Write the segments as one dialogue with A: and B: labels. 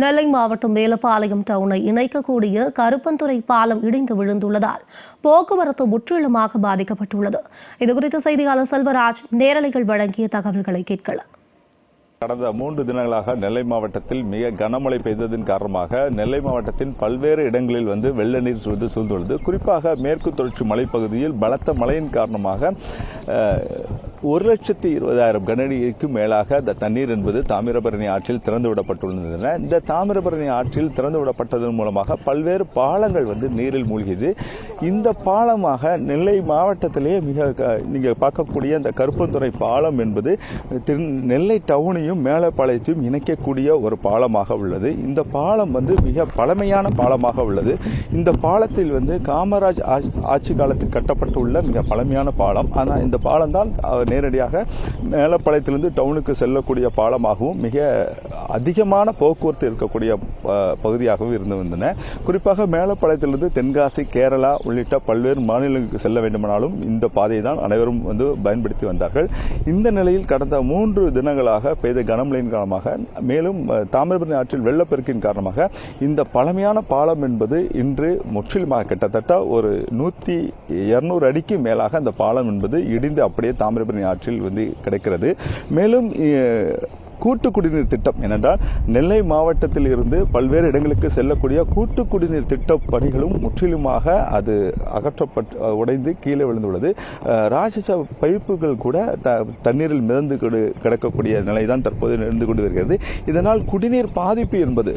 A: நெல்லை மாவட்டம் மேலப்பாளையம் டவுனை இணைக்கக்கூடிய கருப்பந்துறை பாலம் இடிந்து விழுந்துள்ளதால் போக்குவரத்து முற்றிலுமாக பாதிக்கப்பட்டுள்ளது. இதுகுறித்து செய்தியாளர் செல்வராஜ் நேரலைகள் வழங்கிய தகவல்களை கேட்கலாம்.
B: கடந்த மூன்று தினங்களாக நெல்லை மாவட்டத்தில் மிக கனமழை பெய்ததன் காரணமாக நெல்லை மாவட்டத்தின் பல்வேறு இடங்களில் வந்து வெள்ள நீர் சூழ்ந்து சூழ்ந்துள்ளது. குறிப்பாக மேற்கு தொடர்ச்சி மலைப்பகுதியில் பலத்த மழையின் காரணமாக ஒரு லட்சத்தி இருபதாயிரம் கனடிக்கு மேலாக இந்த தண்ணீர் என்பது தாமிரபரணி ஆற்றில் திறந்து விடப்பட்டுள்ளது இந்த தாமிரபரணி ஆற்றில் திறந்து விடப்பட்டதன் மூலமாக பல்வேறு பாலங்கள் வந்து நீரில் மூழ்கியது. இந்த பாலமாக நெல்லை மாவட்டத்திலேயே மிக க- பார்க்கக்கூடிய இந்த கருப்பந்துறை பாலம் என்பது நெல்லை டவுனையும் மேலப்பாளையத்தையும் இணைக்கக்கூடிய ஒரு பாலமாக உள்ளது. இந்த பாலம் வந்து மிக பழமையான பாலமாக உள்ளது. இந்த பாலத்தில் வந்து காமராஜ் ஆட்சி- காலத்தில் கட்டப்பட்டுள்ள மிக பழமையான பாலம். ஆனால் இந்த பாலம் தான் நேரடியாக மேலப்பாளையத்திலிருந்து டவுனுக்கு செல்லக்கூடிய பாலமாகவும் மிக அதிகமான போக்குவரத்து இருக்கக்கூடிய பகுதியாகவும் இருந்து வந்தன. குறிப்பாக மேலப்பாளையத்திலிருந்து தென்காசி கேரளா உள்ளிட்ட பல்வேறு மாநிலங்களுக்கு செல்ல வேண்டுமானாலும் இந்த பாதையை தான் அனைவரும் வந்து பயன்படுத்தி வந்தார்கள். இந்த நிலையில் கடந்த மூன்று தினங்களாக பெய்த கனமழையின் காரணமாக மேலும் தாமிரபரணி ஆற்றில் வெள்ளப்பெருக்கின் காரணமாக இந்த பழமையான பாலம் என்பது இன்று முற்றிலுமாக கிட்டத்தட்ட ஒரு நூற்றி இருநூறு அடிக்கு மேலாக அந்த பாலம் என்பது இடிந்து அப்படியே தாமிரபரணி ஆற்றில் வந்து கிடைக்கிறது. மேலும் கூட்டு குடிநீர் திட்டம். ஏனென்றால் நெல்லை மாவட்டத்தில் இருந்து பல்வேறு இடங்களுக்கு செல்லக்கூடிய கூட்டு குடிநீர் திட்ட பணிகளும் முற்றிலுமாக அது அகற்றப்பட்டு உடைந்து கீழே விழுந்துள்ளது. ராட்சச பைப்புகள் கூட த- தண்ணீரில் மிதந்து கொடு- கிடக்கக்கூடிய நிலைதான் தற்போது இருந்து கொண்டு வருகிறது. இதனால் குடிநீர் பாதிப்பு என்பது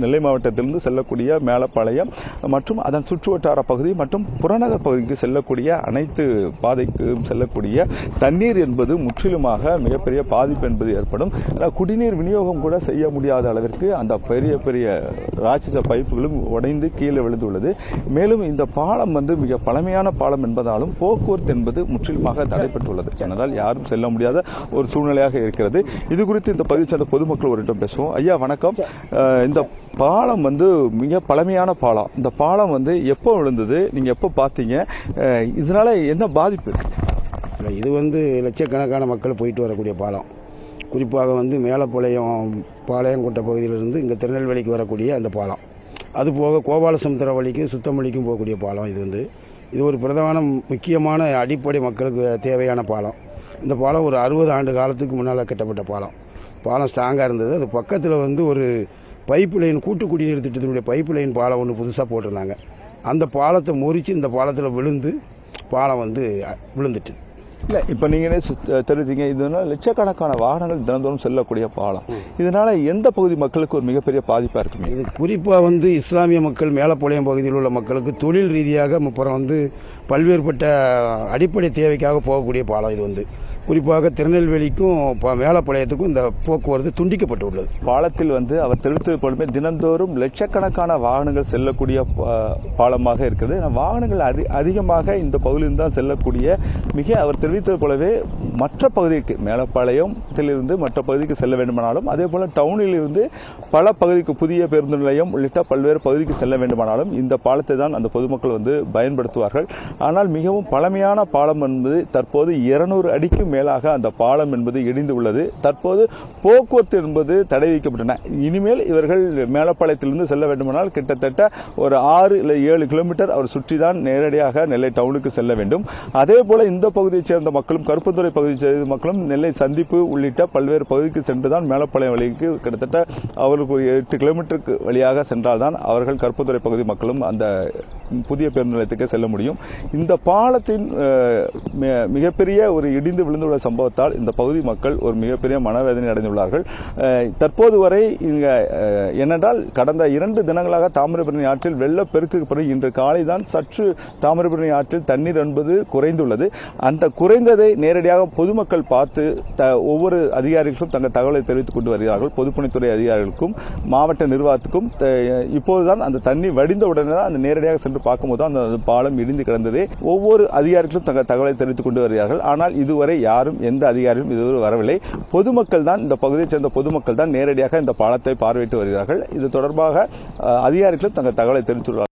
B: நெல்லை மாவட்டத்திலிருந்து செல்லக்கூடிய மேலப்பாளையம் மற்றும் அதன் சுற்றுவட்டார பகுதி மற்றும் புறநகர் பகுதிக்கு செல்லக்கூடிய அனைத்து பாதைக்கும் செல்லக்கூடிய தண்ணீர் என்பது முற்றிலுமாக மிகப்பெரிய பாதிப்பு என்பது ஏற்படும் ஆனா, குடிநீர் விநியோகம் கூட செய்ய முடியாத அளவிற்கு அந்த பெரிய பெரிய ராட்சச பைப்புகளும் உடைந்து கீழே விழுந்துள்ளது. மேலும் இந்த பாலம் வந்து மிக பழமையான பாலம் என்பதாலும் போக்குவரத்து என்பது முற்றிலுமாக தடைப்பட்டுள்ளது அதனால் யாரும் செல்ல முடியாத ஒரு சூழ்நிலையாக இருக்கிறது. இது குறித்து இந்த பகுதியை சேர்ந்த பொதுமக்கள் ஒருவரிடம் பேசுவோம். ஐயா வணக்கம். இந்த பாலம் வந்து மிக பழமையான பாலம். இந்த பாலம் வந்து எப்போ விழுந்தது? நீங்க எப்போ பார்த்தீங்க? இதனால் இதனால என்ன பாதிப்பு?
C: இது வந்து லட்சக்கணக்கான மக்கள் போயிட்டு வரக்கூடிய பாலம். குறிப்பாக வந்து மேலப்பாளையம் பாளையங்கோட்டை பகுதியிலிருந்து இங்கே திருநெல்வேலிக்கு வரக்கூடிய அந்த பாலம். அது போக கோபாலசமுத்திர வழிக்கும் சுத்தமல்லிக்கும் போகக்கூடிய பாலம் இது வந்து. இது ஒரு பிரதான முக்கியமான அடிப்படை மக்களுக்கு தேவையான பாலம். இந்த பாலம் ஒரு அறுபது ஆண்டு காலத்துக்கு முன்னால் கட்டப்பட்ட பாலம். பாலம் ஸ்ட்ராங்காக இருந்தது. அது பக்கத்தில் வந்து ஒரு பைப் லைன் கூட்டு குடிநீர் திட்டத்தினுடைய பைப் லைன் பாலம் ஒன்று புதுசாக போட்டிருந்தாங்க. அந்த பாலத்தை முறித்து இந்த பாலத்தில் விழுந்து பாலம் வந்து விழுந்துட்டு.
B: இல்ல இப்ப நீங்களே தெரிவித்தீங்க இதனால லட்சக்கணக்கான வாகனங்கள் தினந்தோறும் செல்லக்கூடிய பாலம். இதனால எந்த பகுதி மக்களுக்கு ஒரு மிகப்பெரிய பாதிப்பா இருக்குமே?
C: இது குறிப்பாக வந்து இஸ்லாமிய மக்கள் மேலப்பாளையம் பகுதியில் உள்ள மக்களுக்கு தொழில் ரீதியாக அப்புறம் வந்து பல்வேறுபட்ட அடிப்படை தேவைக்காக போகக்கூடிய பாலம் இது வந்து. குறிப்பாக திருநெல்வேலிக்கும் மேலப்பாளையத்துக்கும் இந்த போக்குவரத்து துண்டிக்கப்பட்டு உள்ளது
B: பாலத்தில் வந்து அவர் தெரிவித்தது போலவே தினந்தோறும் லட்சக்கணக்கான வாகனங்கள் செல்லக்கூடிய பாலமாக இருக்கிறது. வாகனங்கள் அதி அதிகமாக இந்த பகுதியில் தான் செல்லக்கூடிய மிக அவர் அறிவித்தது போலவே மற்ற பகுதிக்கு மேலப்பாளையத்திலிருந்து மற்ற பகுதிக்கு செல்ல வேண்டுமானாலும் அதே போல் டவுனிலிருந்து பல பகுதிக்கு புதிய பேருந்து நிலையம் உள்ளிட்ட பல்வேறு பகுதிக்கு செல்ல வேண்டுமானாலும் இந்த பாலத்தை தான் அந்த பொதுமக்கள் வந்து பயன்படுத்துவார்கள். ஆனால் மிகவும் பழமையான பாலம் என்பது தற்போது இருநூறு அடிக்கு மேலாக அந்த பாலம் என்பது இடிந்து உள்ளது தற்போது போக்குவரத்து என்பது தடை வைக்கப்பட்டன இனிமேல் இவர்கள் மேலப்பாளையத்திலிருந்து செல்ல வேண்டுமானால் கிட்டத்தட்ட ஒரு ஆறு இல்லை ஏழு கிலோமீட்டர் அவர் சுற்றி தான் நேரடியாக நெல்லை டவுனுக்கு செல்ல வேண்டும். அதே போல இந்த பகுதியை சேர்ந்த மக்களும் கருப்புத்துறை பகுதியை சேர்ந்த மக்களும் நெல்லை சந்திப்பு உள்ளிட்ட பல்வேறு பகுதிக்கு சென்றுதான் மேலப்பாளையம் வழிக்கு கிட்டத்தட்ட அவர்களுக்கு ஒரு எட்டு கிலோமீட்டருக்கு வழியாக சென்றால்தான் அவர்கள் கருப்புத்துறை பகுதி மக்களும் அந்த புதிய பேருந்து நிலையத்துக்கு செல்ல முடியும். இந்த பாலத்தின் மிகப்பெரிய ஒரு இடிந்து விழுந்துள்ள சம்பவத்தால் இந்த பகுதி மக்கள் ஒரு மிகப்பெரிய மனவேதனை அடைந்துள்ளார்கள். தற்போது வரை இங்க என்னென்றால் கடந்த இரண்டு தினங்களாக தாமிரபரணி ஆற்றில் வெள்ளப்பெருக்கு பிறகு இன்று காலை தான் சற்று தாமிரபரணி ஆற்றில் தண்ணீர் என்பது குறைந்துள்ளது. அந்த குறைந்ததை நேரடியாக பொதுமக்கள் பார்த்து த- ஒவ்வொரு அதிகாரிகளுக்கும் தங்கள் தகவலை தெரிவித்துக் கொண்டு வருகிறார்கள். பொதுப்பணித்துறை அதிகாரிகளுக்கும் மாவட்ட நிர்வாகத்துக்கும் இப்போதுதான் அந்த தண்ணி வடிந்த உடனே தான் அந்த நேரடியாக சென்று பார்க்கும்போது அந்த அந்த பாலம் இடிந்து கிடந்ததே ஒவ்வொரு அதிகாரிகளும் தங்கள் தகவலை தெரிவித்துக் கொண்டு வருகிறார்கள். ஆனால் இதுவரை யாரும் எந்த அதிகாரியும் இதுவரை வரவில்லை. பொதுமக்கள் தான் இந்த பகுதியைச் சேர்ந்த பொதுமக்கள் தான் நேரடியாக இந்த பாலத்தை பார்வையிட்டு வருகிறார்கள். இது தொடர்பாக அதிகாரிகளும் தங்கள் தகவலை தெரிவித்துள்ளார்கள்